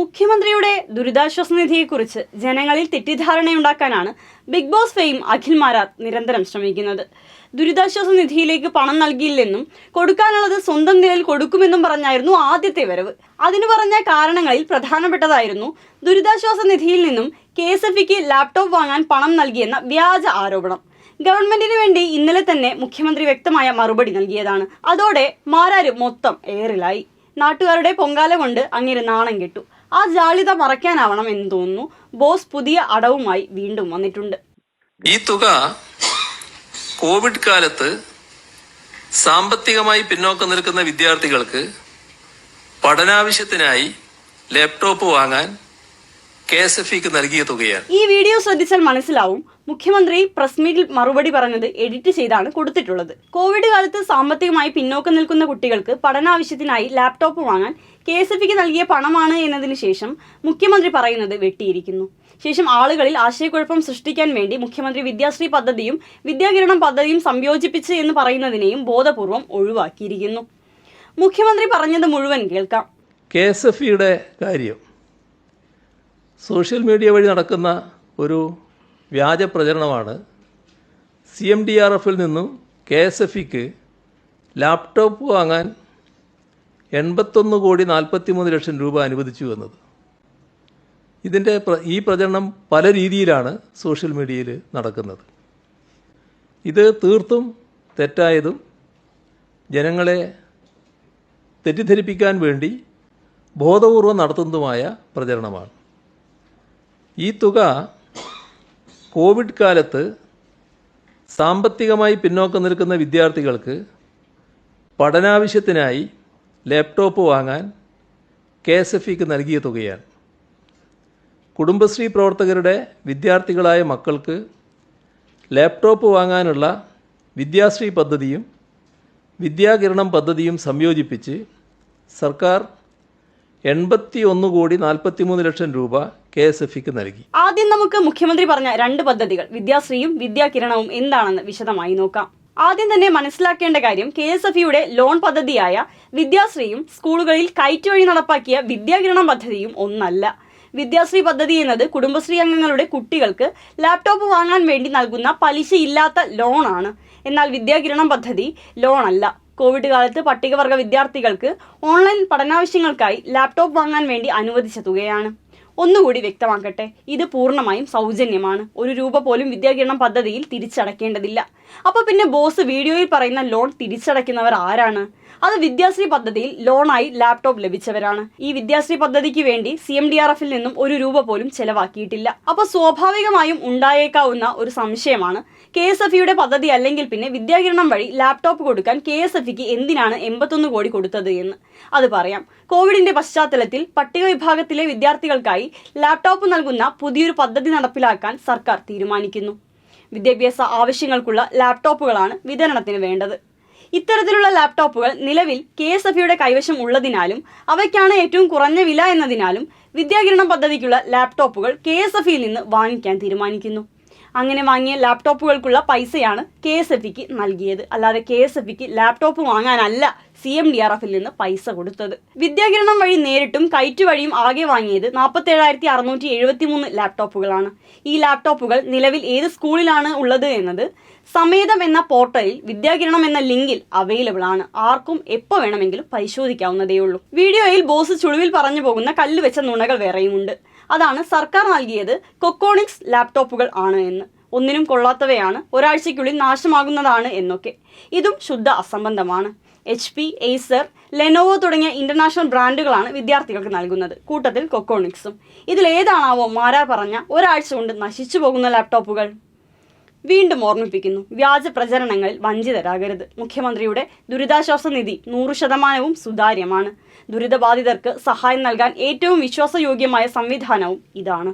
മുഖ്യമന്ത്രിയുടെ ദുരിതാശ്വാസ നിധിയെക്കുറിച്ച് ജനങ്ങളിൽ തെറ്റിദ്ധാരണയുണ്ടാക്കാനാണ് ബിഗ് ബോസ് ഫെയിം അഖിൽ മാരാത്ത് നിരന്തരം ശ്രമിക്കുന്നത്. ദുരിതാശ്വാസ നിധിയിലേക്ക് പണം നൽകിയില്ലെന്നും കൊടുക്കാനുള്ളത് സ്വന്തം നിലയിൽ കൊടുക്കുമെന്നും പറഞ്ഞായിരുന്നു ആദ്യത്തെ വരവ്. അതിനു പറഞ്ഞ കാരണങ്ങളിൽ പ്രധാനപ്പെട്ടതായിരുന്നു ദുരിതാശ്വാസ നിധിയിൽ നിന്നും കെ എസ് എഫ് ലാപ്ടോപ്പ് വാങ്ങാൻ പണം നൽകിയെന്ന വ്യാജ ആരോപണം. ഗവൺമെന്റിന് വേണ്ടി ഇന്നലെ തന്നെ മുഖ്യമന്ത്രി വ്യക്തമായ മറുപടി നൽകിയതാണ്. അതോടെ മാരാര് മൊത്തം ഏറിലായി. നാട്ടുകാരുടെ പൊങ്കാല കൊണ്ട് അങ്ങനെ നാണം കെട്ടു. ആ ജാളിത മറയ്ക്കാനാവണം എന്ന് തോന്നുന്നു. ബോസ് പുതിയ അടവുമായി വീണ്ടും വന്നിട്ടുണ്ട്. ഈ തുക കോവിഡ് കാലത്ത് സാമ്പത്തികമായി പിന്നോക്കം നിൽക്കുന്ന വിദ്യാർത്ഥികൾക്ക് പഠനാവശ്യത്തിനായി ലാപ്ടോപ്പ് വാങ്ങാൻ കെ എസ് എഫ് ഇക്ക് നൽകിയ തുകയാണ്. ഈ വീഡിയോ ശ്രദ്ധിച്ചാൽ മനസ്സിലാവും. മുഖ്യമന്ത്രി പ്രസ് മീറ്റിൽ മറുപടി പറഞ്ഞത് എഡിറ്റ് ചെയ്താണ് കൊടുത്തിട്ടുള്ളത്. കോവിഡ് കാലത്ത് സാമ്പത്തികമായി പിന്നോക്കം നിൽക്കുന്ന കുട്ടികൾക്ക് പഠനാവശ്യത്തിനായി ലാപ്ടോപ്പ് വാങ്ങാൻ കെ എസ് എഫ് നൽകിയ പണമാണ് എന്നതിന് ശേഷം മുഖ്യമന്ത്രി പറയുന്നത് വെട്ടിയിരിക്കുന്നു. ശേഷം ആളുകളിൽ ആശയക്കുഴപ്പം സൃഷ്ടിക്കാൻ വേണ്ടി മുഖ്യമന്ത്രി വിദ്യാശ്രീ പദ്ധതിയും വിദ്യാകിരണം പദ്ധതിയും സംയോജിപ്പിച്ച് എന്ന് പറയുന്നതിനെയും ബോധപൂർവം ഒഴിവാക്കിയിരിക്കുന്നു. മുഖ്യമന്ത്രി പറഞ്ഞത് മുഴുവൻ കേൾക്കാം. കെ എസ് എഫ് ഇയുടെ കാര്യം. സോഷ്യൽ മീഡിയ വഴി നടക്കുന്ന ഒരു വ്യാജ പ്രചരണമാണ് സി എം ഡി ആർ എഫിൽ നിന്നും കെ എസ് എഫ് ഇക്ക് ലാപ്ടോപ്പ് വാങ്ങാൻ എൺപത്തൊന്ന് കോടി നാൽപ്പത്തി മൂന്ന് ലക്ഷം രൂപ അനുവദിച്ചു എന്നത്. ഇതിന്റെ ഈ പ്രചരണം പല രീതിയിലാണ് സോഷ്യൽ മീഡിയയിൽ നടക്കുന്നത്. ഇത് തീർത്തും തെറ്റായതും ജനങ്ങളെ തെറ്റിദ്ധരിപ്പിക്കാൻ വേണ്ടി ബോധപൂർവം നടത്തുന്നതുമായ പ്രചരണമാണ്. ഈ തുക കോവിഡ് കാലത്ത് സാമ്പത്തികമായി പിന്നോക്കം നിൽക്കുന്ന വിദ്യാർത്ഥികൾക്ക് പഠനാവശ്യത്തിനായി ലാപ്ടോപ്പ് വാങ്ങാൻ കെ എസ് എഫ് ഇക്ക് നൽകിയ തുകയാണ്. കുടുംബശ്രീ പ്രവർത്തകരുടെ വിദ്യാർത്ഥികളായ മക്കൾക്ക് ലാപ്ടോപ്പ് വാങ്ങാനുള്ള വിദ്യാശ്രീ പദ്ധതിയും വിദ്യാകിരണം പദ്ധതിയും സംയോജിപ്പിച്ച് സർക്കാർ എൺപത്തി ഒന്ന് കോടി നാൽപ്പത്തിമൂന്ന് ലക്ഷം രൂപ കെ എസ് എഫ് നൽകി. ആദ്യം നമുക്ക് മുഖ്യമന്ത്രി പറഞ്ഞ രണ്ട് പദ്ധതികൾ വിദ്യാശ്രീയും വിദ്യാകിരണവും എന്താണെന്ന് വിശദമായി നോക്കാം. ആദ്യം തന്നെ മനസ്സിലാക്കേണ്ട കാര്യം കെ എസ് എഫ് ഇയുടെ ലോൺ പദ്ധതിയായ വിദ്യാശ്രീയും സ്കൂളുകളിൽ കയറ്റ് വഴി നടപ്പാക്കിയ വിദ്യാകിരണം പദ്ധതിയും ഒന്നല്ല. വിദ്യാശ്രീ പദ്ധതി എന്നത് കുടുംബശ്രീ അംഗങ്ങളുടെ കുട്ടികൾക്ക് ലാപ്ടോപ്പ് വാങ്ങാൻ വേണ്ടി നൽകുന്ന പലിശയില്ലാത്ത ലോണാണ്. എന്നാൽ വിദ്യാകിരണം പദ്ധതി ലോണല്ല. കോവിഡ് കാലത്ത് പട്ടികവർഗ വിദ്യാർത്ഥികൾക്ക് ഓൺലൈൻ പഠനാവശ്യങ്ങൾക്കായി ലാപ്ടോപ്പ് വാങ്ങാൻ വേണ്ടി അനുവദിച്ച തുകയാണ്. ഒന്നുകൂടി വ്യക്തമാക്കട്ടെ ഇത് പൂർണമായും സൗജന്യമാണ്. ഒരു രൂപ പോലും വിദ്യാകിരണം പദ്ധതിയിൽ തിരിച്ചടക്കേണ്ടതില്ല. അപ്പോൾ പിന്നെ ബോസ് വീഡിയോയിൽ പറയുന്ന ലോൺ തിരിച്ചടയ്ക്കുന്നവർ ആരാണ്? അത് വിദ്യാശ്രീ പദ്ധതിയിൽ ലോണായി ലാപ്ടോപ്പ് ലഭിച്ചവരാണ്. ഈ വിദ്യാശ്രീ പദ്ധതിക്ക് വേണ്ടി സി എം ഡി ആർ എഫിൽ നിന്നും ഒരു രൂപ പോലും ചെലവാക്കിയിട്ടില്ല. അപ്പോൾ സ്വാഭാവികമായും ഉണ്ടായേക്കാവുന്ന ഒരു സംശയമാണ് കെ എസ് എഫ് ഇയുടെ പദ്ധതി അല്ലെങ്കിൽ പിന്നെ വിദ്യാകിരണം വഴി ലാപ്ടോപ്പ് കൊടുക്കാൻ കെ എസ് എഫ് ഇക്ക് എന്തിനാണ് എൺപത്തൊന്ന് കോടി കൊടുത്തത് എന്ന്. അത് പറയാം. കോവിഡിന്റെ പശ്ചാത്തലത്തിൽ പട്ടിക വിഭാഗത്തിലെ വിദ്യാർത്ഥികൾക്കായി ലാപ്ടോപ്പ് നൽകുന്ന പുതിയൊരു പദ്ധതി നടപ്പിലാക്കാൻ സർക്കാർ തീരുമാനിക്കുന്നു. വിദ്യാഭ്യാസ ആവശ്യങ്ങൾക്കുള്ള ലാപ്ടോപ്പുകളാണ് വിതരണത്തിന് വേണ്ടത്. ഇത്തരത്തിലുള്ള ലാപ്ടോപ്പുകൾ നിലവിൽ കെ എസ് എഫ് യുടെ കൈവശം ഉള്ളതിനാലും അവയ്ക്കാണ് ഏറ്റവും കുറഞ്ഞ വില എന്നതിനാലും വിദ്യാകിരണം പദ്ധതിക്കുള്ള ലാപ്ടോപ്പുകൾ കെ എസ് എഫ് ഇയിൽ നിന്ന് വാങ്ങിക്കാൻ തീരുമാനിക്കുന്നു. അങ്ങനെ വാങ്ങിയ ലാപ്ടോപ്പുകൾക്കുള്ള പൈസയാണ് കെ എസ് എഫ് ഇക്ക് നൽകിയത്. അല്ലാതെ കെ എസ് എഫ് ഇക്ക് ലാപ്ടോപ്പ് വാങ്ങാനല്ല സി എം ഡി ആർ എഫിൽ നിന്ന് പൈസ കൊടുത്തത്. വിദ്യാകിരണം വഴി നേരിട്ടും കയറ്റ് വഴിയും ആകെ വാങ്ങിയത് നാൽപ്പത്തേഴായിരത്തി അറുന്നൂറ്റി എഴുപത്തി മൂന്ന് ലാപ്ടോപ്പുകളാണ് ഈ ലാപ്ടോപ്പുകൾ നിലവിൽ ഏത് സ്കൂളിലാണ് ഉള്ളത് എന്നത് സമേതം എന്ന പോർട്ടലിൽ വിദ്യാകിരണം എന്ന ലിങ്കിൽ അവൈലബിൾ ആണ്. ആർക്കും എപ്പോൾ വേണമെങ്കിലും പരിശോധിക്കാവുന്നതേ ഉള്ളൂ വീഡിയോയിൽ ബോസ് ചുളിവിൽ പറഞ്ഞു പോകുന്ന കല്ല് വെച്ച നുണകൾ വേറെയുമുണ്ട്. അതാണ് സർക്കാർ നൽകിയത് കൊക്കോണിക്സ് ലാപ്ടോപ്പുകൾ ആണ് എന്ന്. ഒന്നിനും കൊള്ളാത്തവയാണ് ഒരാഴ്ചയ്ക്കുള്ളിൽ നാശമാകുന്നതാണ് എന്നൊക്കെ. ഇതും ശുദ്ധ അസംബന്ധമാണ്. എച്ച് പി എയ്സർ ലെനോവോ തുടങ്ങിയ ഇന്റർനാഷണൽ ബ്രാൻഡുകളാണ് വിദ്യാർത്ഥികൾക്ക് നൽകുന്നത്. കൂട്ടത്തിൽ കൊക്കോണിക്സും. ഇതിലേതാണാവോ മാരാർ പറഞ്ഞ ഒരാഴ്ച കൊണ്ട് നശിച്ചു പോകുന്ന ലാപ്ടോപ്പുകൾ? വീണ്ടും ഓർമ്മിപ്പിക്കുന്നു. വ്യാജ പ്രചരണങ്ങളിൽ വഞ്ചിതരാകരുത് മുഖ്യമന്ത്രിയുടെ ദുരിതാശ്വാസ നിധി നൂറ് ശതമാനവും സുതാര്യമാണ്. ദുരിതബാധിതർക്ക് സഹായം നൽകാൻ ഏറ്റവും വിശ്വാസയോഗ്യമായ സംവിധാനവും ഇതാണ്.